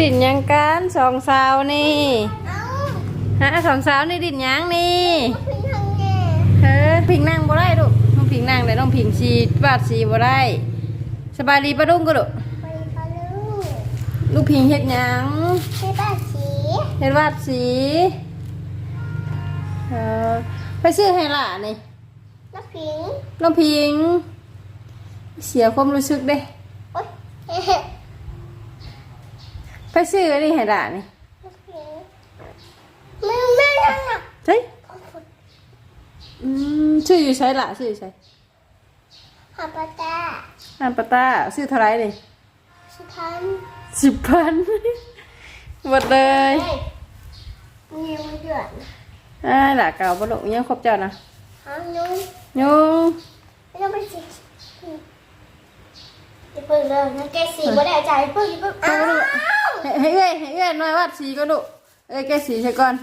ดินหยังกันสองสาวนี่เอ้าฮะสองสาวนี่ดินหยังนี่พิงทางแง่เฮ้ยพิงนั่งบ่ได้ลูกน้องพิงนั่งได้น้องพิงชีบาดชีบ่ได้สบายดีปะดุ้งก็ลูกไปปลาลูกลูกพิงเฮ็ดหยังไปบ้านสีเฮ็ดวาดสีเออไปซื้อให้หล่ะนี่น้ำพิงน้องพิง เสียความรู้สึกเด้โอ๊ยเฮ้ย ไปซื้ออันนี้ให้หล่ะนี่น้ำพิงไม่ไม่ได้อะเฮ้ยอืมชื่ออยู่ใช้หล่ะชื่ออยู่ใช้หาปลาตาอันปาต้าซื้อเท่าไหรนี่สุพรรณสิบพันหมดเลยเฮ้ยมีมันเดือดอ่าหล่ะเก่าบ่ลูกยังครบเจ้านะหางยุ้งยุงไม่ต้องไปสิจะเปิดเลยนะแกสีบ่ได้ใจเปิดเปิดอ้าว ให้ให้เอ้ยให้เอ้ยน้อยวาดสีก็ลูเอ้ยแกสีใช่ก่อน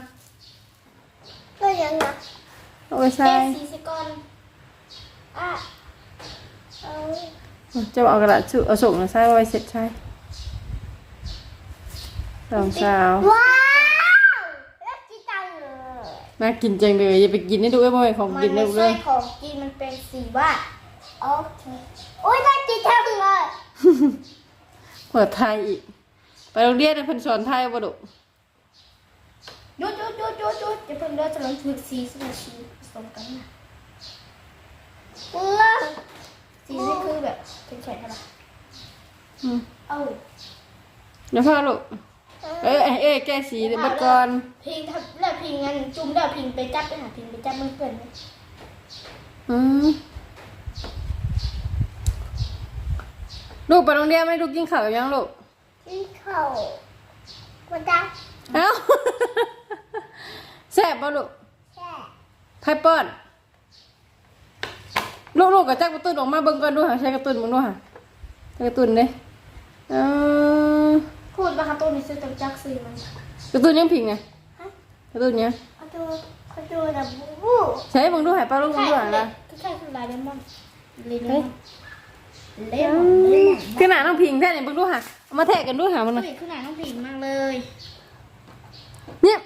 ก็ยังนะเอาไปแกใส่สีสกอนอะเอาจะเอากระดาษชุเอาส่งมาใส่ไว้เสร็จใช่สองสาวว้าวแล้วจีตังเลยน่ากินจังเลยอย่าไปกินให้ดูไอ้บ่อยของมันกินไม่ได้เลใช่ยของกินมันเป็นสีว่าดโอเคโอ้ยน่าจีตังเลย เปิดไทยอีก ไปโรงเรียนเพิ่นสอนไทยบ่ลูกหยุดหยุดหยุดหยุดหยุดจะเพิ่งเลือกจะลองถือสีสลับสีผสมกันนะสีนี่คือแบบเป็นแขนใช่ปะอืมเอ้าเดี๋ยวพ่อลูกเอ้ยเอ้ยแกสีเดี๋ยวบัดก่อนพิงทับแล้วพิงงั้นจุ่มแล้วพิงไปจับไปหาพิงไปจับมันเปื่อนไหมอืมลูกไปโรงเรียนไหมลูกกินข้าวยังลูก ที่เขาวันจันทร์เอ้าแซ่บบ่ลูกแค่ไพ่เปิ้ลลูกลูกกับแจ็คกระตุ้นออกมาเบิ่งก่อนดูหาใช้กระตุ้นมึงดูหาใช้กระตุ้นเด้เออพูดมาครับตัวนี้ซื้อจากจักซื้อมันกระตุ้นยังพิงไงฮะกระตุ้นยังเขาดูเขาดูนะบูบูใช้มึงดูหายป้าลูกมึงใช่ดูหาละใช่คือลายเลมอนเลมเฮ้อยน เลมอนเลมอนขนาดน้องพิงแท้เนี่ยมึงดูหาเอามาแทะกันดูหามันหน่อยเฮ้ยขนาดน้องพิงมากเลยเนี่ย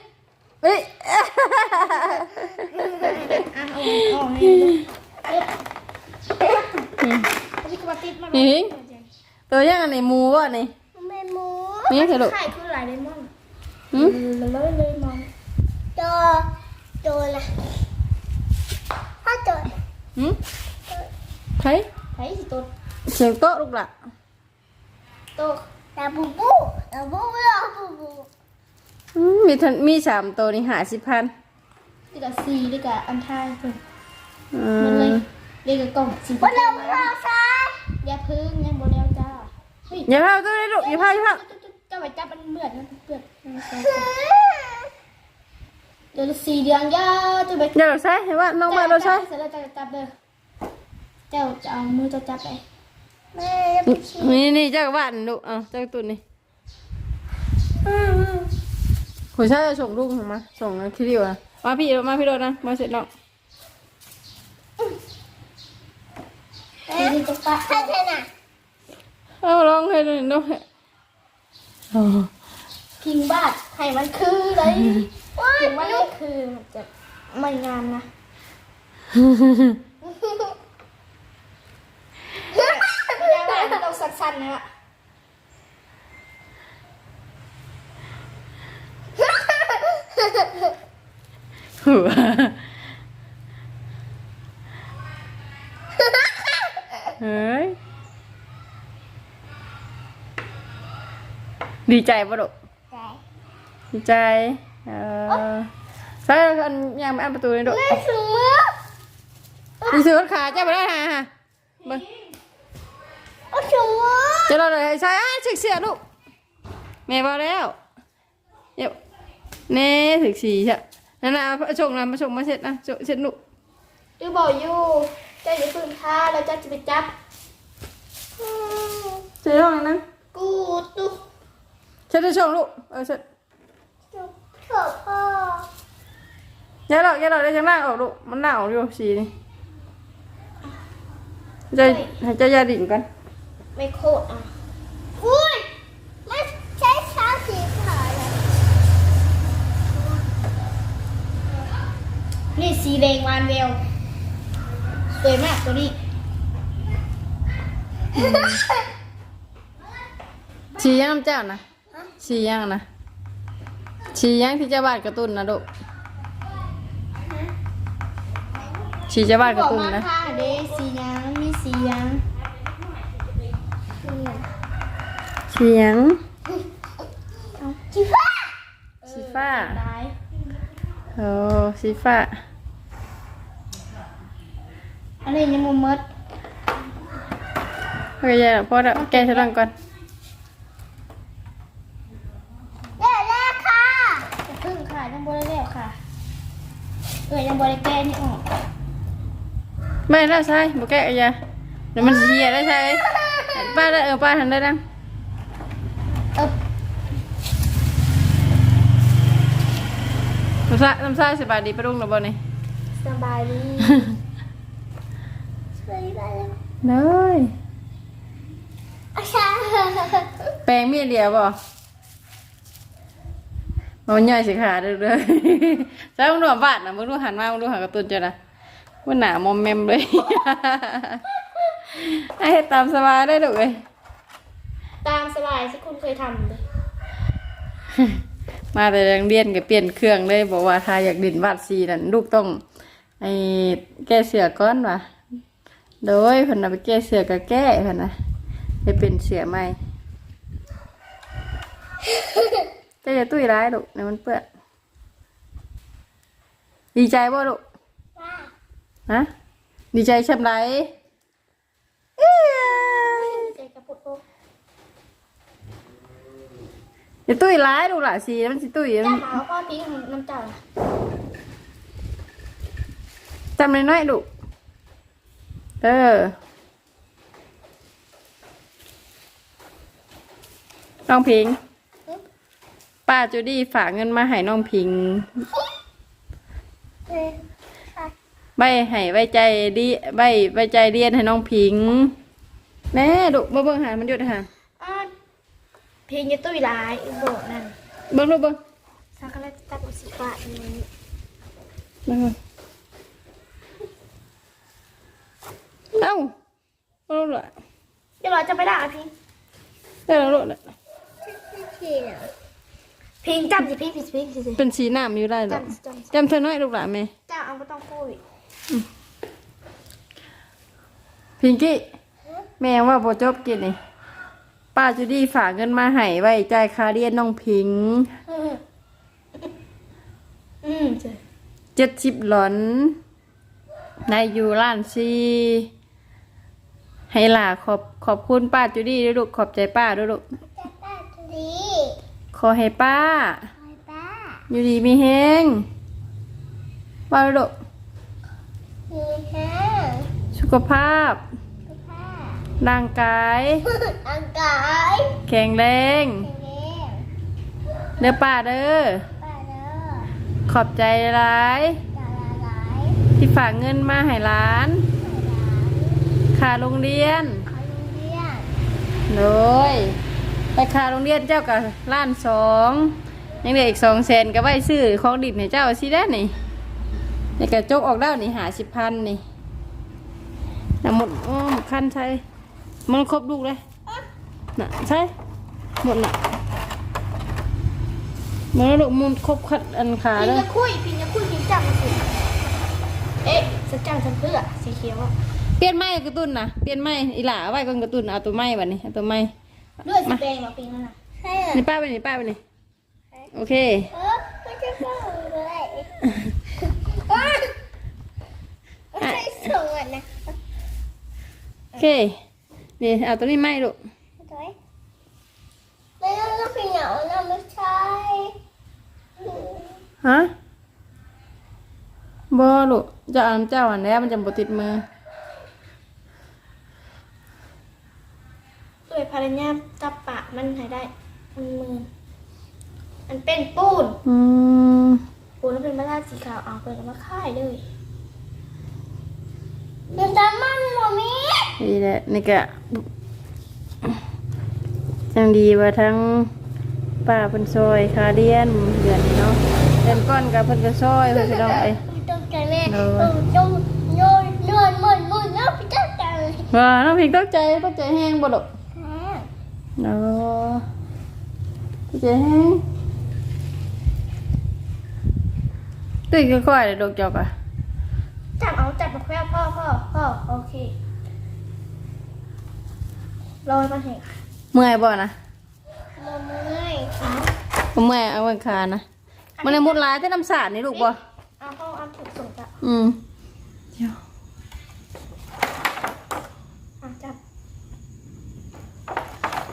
เอ้ยอะเอาเอาให้ดูเอ๊ะอันนี้ก็มาติดมากเลยตัวยังอันไหนหมูวะนี่เมมูนี่เถอะลูกไข่คือลายเลมอนหืมเลยเลยมองโตโตละพ่อโตหืมใครไข่สิโต เสียงโต๊ะลูกละโตลาบูบูลาบูบูลาบูบูอืมมีทันมีสามตัวนี่หาสิบพันดีกับซีดีกับอันทายเพิ่นอืมันเลยมเรียกกับกล่องสีบ่แล้วบ่แล้วซะอย่าพึ่งยังบ่แล้วจ้าเฮ้ยอย่าพาตัวเลยลูกอย่าพาอย่าพาเจ้าไปจับมันเบื่อนะเบื่อเดี๋ยวสีเดืองยาจะไปอย่าเราใช้เห็นว่าน้องมาเราใช้เสร็จแล้วจะจับเด้อเจ้าจะเอามือจะจับไป แม่นี่นี่เจ้าบ้านลูกเอาเจ้าตุนนี่ผู้ชายจะส่งลูกมาส่งคิริวนะมาพี่มาพี่โดนนะมาเสร็จแล้วนี่จะปะใช่ใช่น่ะเอาลองให้หน่อยด้วยเอาพิงบาดให้มันคือเลยพิงว่านี่คือมันจะไม่งามนะยังไงมันต้อง สั้นๆนะหัวเฮ้ย ดีใจปะลูกดีใจ เออใช่กันยางมาอันประตูเลยดูแม่ซื้อดีซื้อรถขาเจ้าไปได้ฮะฮะเบิ่ง เอาซื้อเจ้าเราเลยใช่อะเช็คเสียลูกแม่บอกแล้วเดี๋ยวเน่ถึกสีใช่นั่นนะเอาส่งนะมาส่งมาเสร็จนะส่งเสร็จลูกดูบอกอยู่เจ้าอย่าพึ่งท่าแล้วเจ้าจะไปจับเสร็จห้องนั้นกูตุ๊กเสร็จจะส่งลูกเออเสร็จจุกเถอะพ่ออย่าหรอกอย่าหรอกได้จังล่างออกลูกมันหนาวอยู่สีนี่จะให้เจ้ายาดิ่งกัน ไม่โคตรอะอุ้ยม่ใช้ช้าสีขาวเหนี่สีแดงวานเวลสวยมากตัวนี้ ชี้ย่างเจ้านะชี้ย่างนะชี้ย่างที่จะบาดกระตูนนะลูกชี้จะบาดกระตูนนะค่ะเดสียังมีสียัง ชียังเอาจีฟ้าสีฟ้าได้โอ้สีฟ้าอะไรยังมุมมดโอเคแล้วพอแล้วแกะฉลังก่อนเย้แล้วค่ะจะพึ่งค่ะยังบริแล้วค่ะเออยังบริแก้นี่ออกไม่แล้วใช่บุแกะอะไรเดี๋ยวมันเหียได้ใช่ป้าได้เออป้าทันได้ดัง เออ น้ำซ่าน้ำซ่าสบายดีปะลุงหรือบ่นี่สบายดีสบายดีเลยเลยอาชาแปลงมีดเดียวบ่มันย่อยสิขาดเลยเลยใช่มึงดูบาดนะมึงดูหันมามึงดูหันการ์ตูนเจ้านะว่าหนามอมแมมเลยให้เฮ็ดตามสบายได้ลูกเอ้ยตามสบายที่คุณเคยทำเลย มาแต่โรงเรียนก็เปลี่ยนเครื่องเลยบอกว่าถ้าอยากดินวาดซีนั่นลูกต้องไอ้แก้เสือก้อนว่ะโดยเพิ่นเอาไปแก้เสือก็แก้เพิ่นนะให้เป็นเสือใหม่เจะจะตุ้ยร้ายลูกเดี๋ยวมันเปื้อนดีใจบ่ลูกฮะดีใจช่ำไรเอ้ย ใจกระปุกโอ้ ยตุ้ยร้ายลูกหล่ะสีมันสิตุ้ยจ้านหมาพ่อพิงน้ำเจ้าล่ะจำน้อยๆลูกเออน้องพิง ป้าจูดี้ฝากเงินมาให้น้องพิง เออค่ะใบให้ไว้ใจดีใบไว้ใจเรียนให้น้องพิงแน่ลูมาเบิ่งหามันหยุดหาอ้าว เพลงจะตุ้ยร้ายโบกนั่นเบิ่งลูกเบิ่งสักแล้วตัดอุสิฟ้าอันนี้เบิ่งเบิ่งเอ้าเอาลูกละเดี๋ยวเราจะไปด่าพิงได้แล้วลูกละพิงจำสิพิงสิพิงสิสิเป็นสีน้ำอยู่ได้หรอจำจำจำเธอน้อยลูกหลานไหมเจ้าเอาไม่ต้องพูดพิงกี้แม่ว่าพอจบกินนี่ ป้าจูดี้ฝากเงินมาให้ไว้จ่ายค่าเรียนน้องพิงอืมอืมเจ้าเจ็ดสิบหลอนนายอยู่ล้านซีให้หล่าขอบขอบคุณป้าจูดี้ด้วยลูกขอบใจป้าด้วยลูกป้าจุดีขอให้ป้าป้า อยู่ดีมีเฮงป้าด้วยลูกมีแห้สุขภาพป้า ร่างกายอังกายแข็งแรงเลี้ยงเด้อป้าเด้อ ป้าเด้อขอบใจร้าย ตาลาไหลที่ฝากเงินมาให้ร้าน ค่าโรงเรียนขอลุงเลี้ยงเลยไปค่าโรงเรียนเจ้ากับล้านสองยังเหลืออีกสองแสนก็ไว้ซื้อของดิบให้เจ้าสิได้นี่นี่กระจกออกแล้วนี่หาสิบพันนี่น่ะหมดอ้อหมดคันใช่ มันครบลูกเลยน่ะใช่หมดน่ะมันลูกมันครบคันอันขาพิงเลยจะคุยพิงจะคุยพิงจับมาสิเอ๊ะสจังฉันเพื่อสีเขียวอะเปลี่ยนไม้กระตุ้นนะเปลี่ยนไม้อีหล่าเอาไว้ก่อนกระตุ้นเอาตัวไม้บัดนี้เอาตัวไม้ด้วยสีแดงมาพิงนั่นน่ะใช่นี่ป้าไปนี่ป้าไปนี่โอเค เออไม่ใช่เพื่อนเลยไม่ใช่ส่งอะนะโอเค นี่เอาตัวนี้ไม้ลูกถอยไม่ต้องพิงเหงานะไม่ใช่ฮะบอลูกจะเอาน้ำเจ้าอันแล้วมันจะบติดมือด้วยพารญาจับปากมันให้ได้มันมือมันเป็นปูนอืมปูนแล้วเป็นมาลาดสีขาวเอาไปแล้วมาค่ายเลย เดินตามมันหมอมีนี่แหละนี่ก็จังดีว่าทั้งป้าเพิ่นซอยคาเดียนเดือนนี้เนาะเดือนก้อนกับเพิ่นก็ซอยเพิ่นพี่น้องไอ้ยตกใจแม่โยโยโยโยนหมุนหมุนแล้วพี่จ้าจังเลยว่าน้องพิงตกใจตกใจแห้งบ่ดอกเนาะตกใจแห้งตื่นค่อยๆเลยดอกจอกอะ จับเอาจับมาแค่พ่อพ่อพ่อโอเคลอยมาเถอะเมื่อยบ่นะมาเมื่อยบ่เมื่อยเอาไว้คานะมันเลยมุดหลายแต่น้ำสาดนี่ลูกบ่เอาห้องอันถูกส่งจับอืมเดี๋ยวอะจับ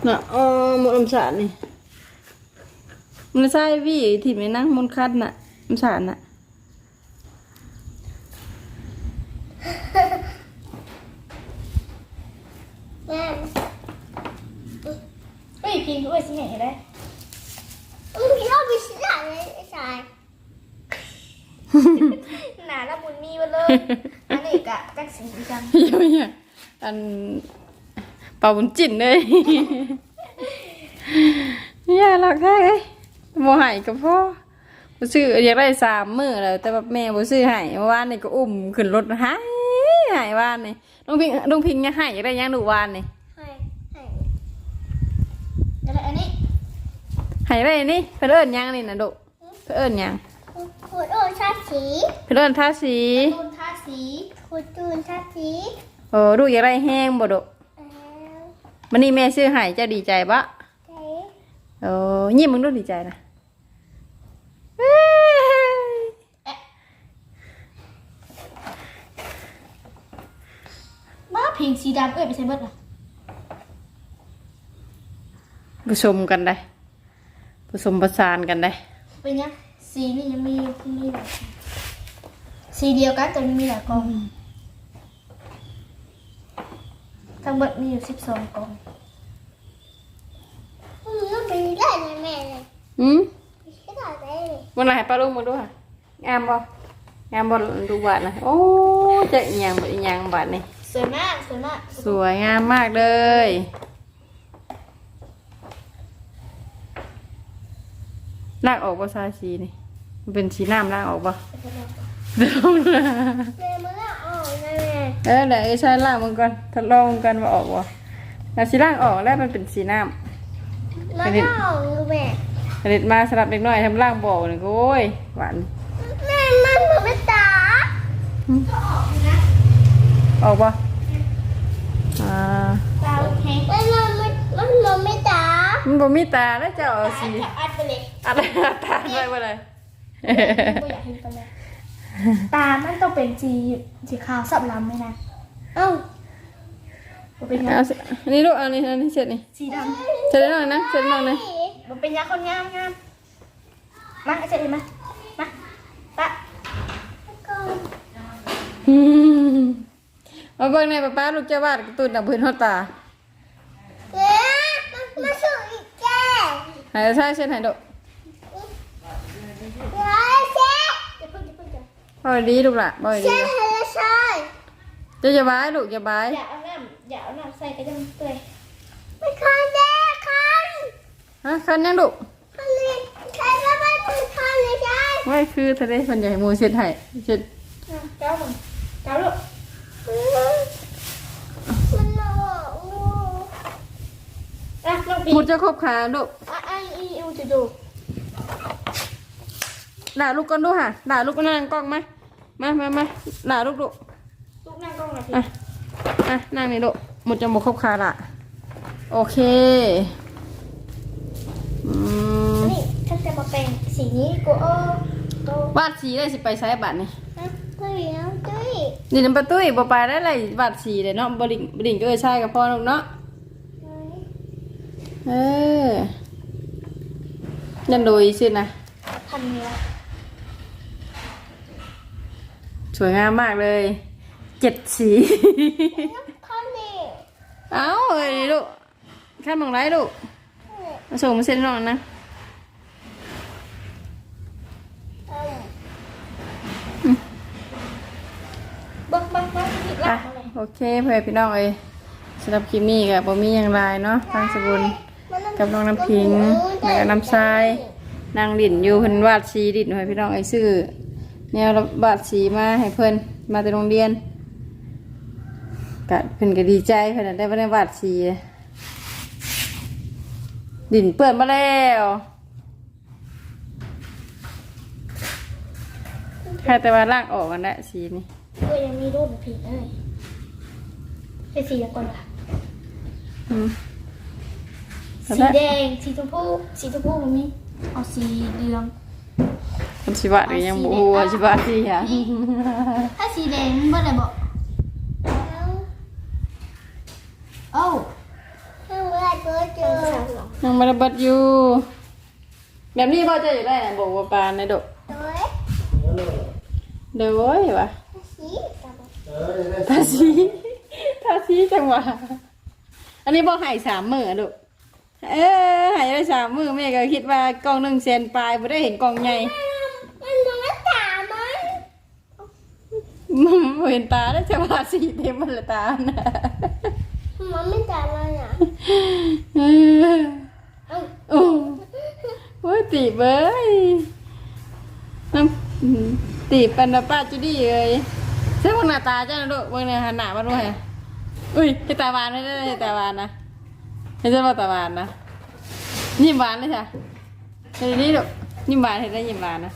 น่ะเออมุดน้ำสาดนี่มันใช่พี่ที่ไม่นั่งมุดคัดน่ะน้ำสาดน่ะ แม่เฮ้ยพิงด้วยสิเห็นได้มึงชอบไปสิหลังเลยไอ้ชายหนาละมุนมีมาเลยอันนี้กะจักสีจัง เดี๋ยวเนี่ย อันเป่าบุญจินเลยอย่าหรอกแท้เลยโมใหายกับพ่อบ่ซื้ออยากได้สามมื้อแล้วแต่ว่าแม่บ่ซื้อให้เมื่อวานนี่ก็อุ้มขึ้นรถหายหายวานนี่ลุงพิงลุงพิงยังให้อยากได้ยังดูวานนี่ให้ให้แล้วอันนี้ให้ได้นี่เพิ่นเอิ้นยังนี่น่ะดุเพิ่นเอิ้นยังขวดโอชาสีเพิ่นเอิ้นทาสีตูนทาสีขวดตูนทาสี โอ้ดูอยากได้แห้งบ่ดุเอ้ามื้อนี้แม่ซื้อให้เจ้าดีใจบ่เจ๊โอ้ยิ้มมึงดูดีใจนะเอ้ยมาพิงสีดำเอ้ยไปใช้เบิดเหรอผสมกันได้ผสมประสานกันได้เป็นยังสีนี่ยังมีมีหลายสีเดียวกันแต่มันมีหลายกอง ทั้งหมดมีอยู่สิบสองกองมันเป็นได้แม่เลยอืมไม่ได้เลยวันไหนป้าลุงมาดูค่ะงามบ่งามบ่ดูบาทนะโอ้จะอีหยังบ่อีหยังบาทนี่สวยมากสวยมากสวยงามมากเลยลากออกบ่ซาสีนี่มันเป็นสีน้ำลากออกบ่เดี๋ยวลองนะแม่มาละอ๋อแม่ เออเดี๋ยวไอ้ชายล่างมันก่อนทดลองกันว่าออกบ่แล้วสีล่างออกแล้วมันเป็นสีน้ำมาละอ๋อแม่ผลิตมาสำหรับเด็กน้อยทำล่างบ่อนี่โอ้ยหวานแม่มันเหมือนไม่ตาออกบ่อ่าตาแข็งมันมันมันมันไม่ตา มันบ่มีตาแล้วจะเอาสีอัดไปเลยอะไรตาไปบ่เลย ตามันต้องเป็นสีสีขาวสับลำไหมนะ เอ้ามันเป็นยังเอาสิอันนี้ลูกเอานี่อันนี้เสร็จนี่สีดเสร็จแล้วหน่อยนะเสร็จแล้วหน่อยนะำมันเป็นยังคนงามงามมาเสร็จเลยมามาปะอืมเอาเบิ่งในป้าป้าลูกเจ้าวาดการ์ตูนดับเพิ่นเฮาตาเอ๊ะมาสู่อีกแก่ให้ใช่เช่นให้ดอกร้อยเช็ดอย่าเพิ่งอย่าเพิ่ง อย่าบ่ดีลูกล่ะบ่ดีเช็ดให้ละชายเจะอย่าบายลูกอย่าบายอย่าเอาน้ำอย่าเอาน้ำใส่กระยังเปื่อยไม่คันแน่คันฮะคันยังลูกคันเลยคันแล้วมันคันเลยใช่ไว้คือทะเลเพิ่นอยากให้หมู่เสร็จให้เสร็จเจ้ามึงเจ้าลูกมันหนาวอะน้องปีมุดจะครบขาลูกอะไออีอูจะดูด่าลูกก่อนดูค่ะด่าลูกก็นั่งกล้องมามามามาด่าลูกลูกลูกนั่งกล้องหน่อยสิอะอะนั่งนี่ลูกหมดจะหมดครบขาละโอเคอืมนี่ฉันจะมาเป็นสีนี้กูเออโตวาดสีได้สิไปใช้บัตรนี่ฮะเฮ้ยแล้วจุ้ยนี่น้ำประตุ้ยบ่ไปได้ไรวาดสีเลยเนาะบดิ่งบดิ่งก็เออใช่กับพ่อลูกเนาะเออยันโดยสินะ พันเนี้ย สวยงามมากเลย เจ็ดสีพันนี้เอ้าเอ้ยลูกข้ามมองไรลูกมาส่งมาเซ็นน้องนะบังบังบังผิดอะละอะไรโอเคเพื่อนพี่น้องเอ้ยสำหรับคลิปนี้กับบ่มีอย่างไรเนาะทางสกุล กับน้องน้ำพิงแล้วก็น้ำทราย นางดินอยู่เพิ่นวาดสีดินให้พี่น้องไอ้ยซื้อ แนวระบาดสีมาให้เพิ่นมาแต่โรงเรียนก็เพิ่นก็ดีใจเพิ่นนะได้มาได้บาดสีดินเปื้อนมาแล้วแค่แต่ว่าล่างออกกันแหละสีนี่ก็ยังมีรูปผีเลยเป็นสีละก่อนค่ะอืมสีแดงสีชมพูสีชมพูมันมีเอาสีเหลือง มันชิบะหรือยังบูฮูว่าชิบะที่หยังถ้าสีแดงมันบ่ได้บอกเอ้ายังไม่ได้เจอเจอยังไม่ได้เบัดอยู่แบบนี้พ่อจะอยู่ได้นะบอกว่าปลาในดกเดี๋ยวโว้ยวะสีทาสีทาสีจังหวะอันนี้บอกใหายสามมืออะลูกเออใหายไปสามมือแม่ก็คิดว่ากล่องหนึ่งเซนปลายไม่ได้เห็นกล่องใหญ่ มันมันไม่ตามัน มันบ่เห็นตาแล้วจะว่าสีเต็มมันละตานะมันไม่ตามันอะเออเอ้าโอ้โอ้ยตีบเอ้ยน้ำอืมตีบเป็นนะป้าจุดี้เลยใช่พวกหน้าตาเจ้านะลูกเบิ่งเนี่ยหันหน้ามาด้วยอุ้ยให้ตาหวานไม่ได้ให้ตาหวานนะให้เจ้าว่าตาหวานนะยิ้มหวานเลยจ้ะเฮ้ยนี่ลูกยิ้มหวานให้ได้ยิ้มหวานนะ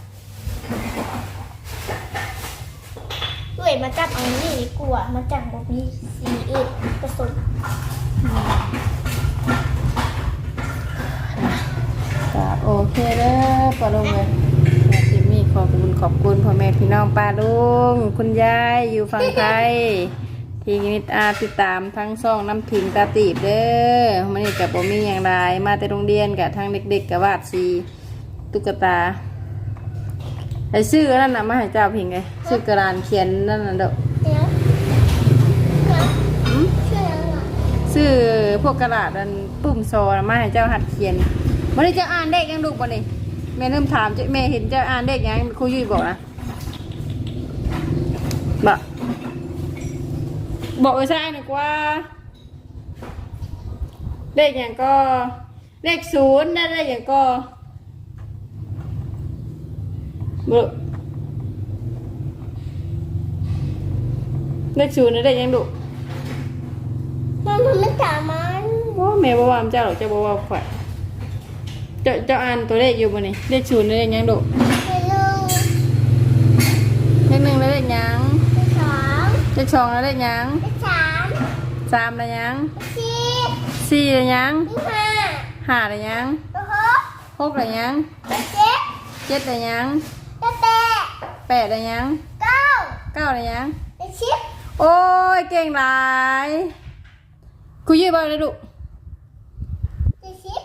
เว้ยมาจับเอานี่ดีกว่ามาจับแบบนี้สีอื่นผสมจ้าโอเคเด้อป้าลุงเลยแม่จิมมี่ขอบคุณขอบคุณพ่อแม่พี่น้องป้าลุง คุณยายอยู่ฝั่งไทย ทีนิดอาติดตามทั้งซ่องน้ำถิงตาตีบเด้อมันนี่กับบ่มีอย่างไรมาแต่โรงเรียนกับทั้งเด็กๆกับวาดสีตุ๊กตา ไอ้ชื่อนั่นน่ะมาให้เจ้าพิงไงชื่อกระดานเขียนนั่นน่ะเด้อเดี๋ยวชื่ออะไรอะชื่อพวกกระดาษอันปุ่มโซน่ะมาให้เจ้าหัดเขียนวันนี้เจ้าอ่านเด็กยังดูบ่นี่แม่เริ่มถามเจ้าแม่เห็นเจ้าอ่านเด็กยังครูยุ้ยบอกนะบอกบอกไอ้ชายหน่อยกว่าเลขอย่างก็เลขศูนย์ได้เลขอย่างก็ บุเลขศูนย์ได้เลขยังดุมันมันไม่ตามันว่าแม่บอกว่าเจ้าหรอกเจ้าบอกว่าข่อยเจ้าเจ้าอ่านตัวเลขอยู่บ่นี่เลขศูนย์ได้เลขยังดุฮัลโหลเลขหนึ่งได้เลขยังสองเลขสองได้เลขยังสามสามได้ยังสี่สี่ได้ยังห้าห้าได้ยังหกหกได้ยังเจ็ดเจ็ดได้ยัง แปดแปดได้ยังเก้าเก้าได้ยังสิบโอ้ยเก่งหลายครูยืดบ้างเลยลูกสิบ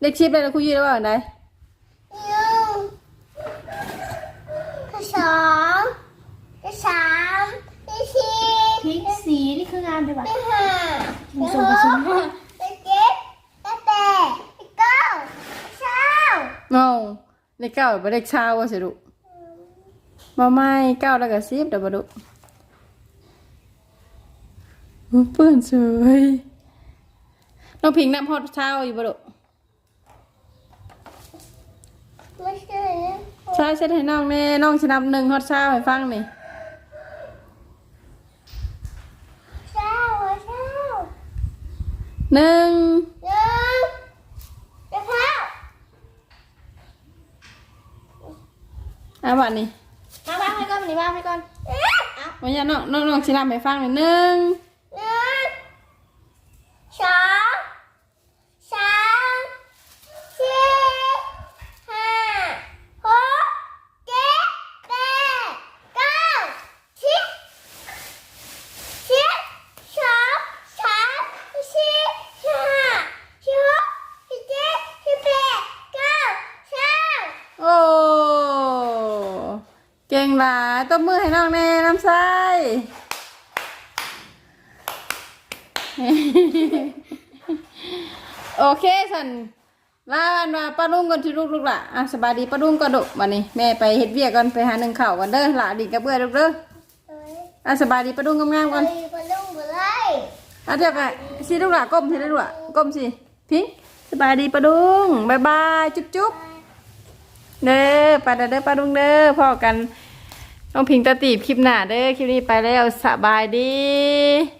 เด็กชิปเลยนะครูยืดบ้างไหนหนึ่งสองสามสี่พริกสีนี่คืองานใช่ปะห้าหกเจ็ดแปดเก้าเก้าเงาเลขเก้าเป็นเลขเช้าว่าสิลูก มาไม่เก้าแล้วก็สิบเดี๋ยวมาดูโอ้เปื้อนเฉยน้องพิงน้ำฮอตเช้าอยู่บ่ลูกไม่ใช่ใช่เช็ดให้น้องแน่น้องชนับหนึ่งฮอตเช้าให้ฟังนี่เก้าเก้าหนึ่งหนึ่งเก้าอะบัดนี้มาบ้างให้ก่อน นี่างไปก่อน วันนี้น้องน้องน้องชิลาไปฟังหน่อยหนึ่ง หนึ่งสองสามสี่ห้าหกเจ็ดแปดเก้าสิบสิบสองสามสี่ห้าสิบหกสิบเจ็ดสิบแปดเก้าสิบ โอ้เก่ งหลายตบมือให้น้องแน่น้ำใสโอเคสันลาวันมาป้าลุงก่อนที่ลูกลูกละอะสบายดีป้าลุงก่อนดุวันนี้แม่ไปเฮ็ดเวียกก่อนไปหาหนึ่งเข่าวกันเด้อหละดินกับเบื่อลูกเด้อเอ้ยอะสบายดีป้าลุงงามๆก่อนเอ้ยบอลลูนบอลไล่อะเดี๋ยวไปสิลูกละก้มสิลูกละก้มสิพิงสบายดีป้าลุงบายบายจุ๊บจุ๊บเด้อไปเด้อเด้อป้าลุงเด้อพ่อกัน ต้องพิงตาตีบคลิปหน้าเด้อคลิปนี้ไปแล้วสบายดี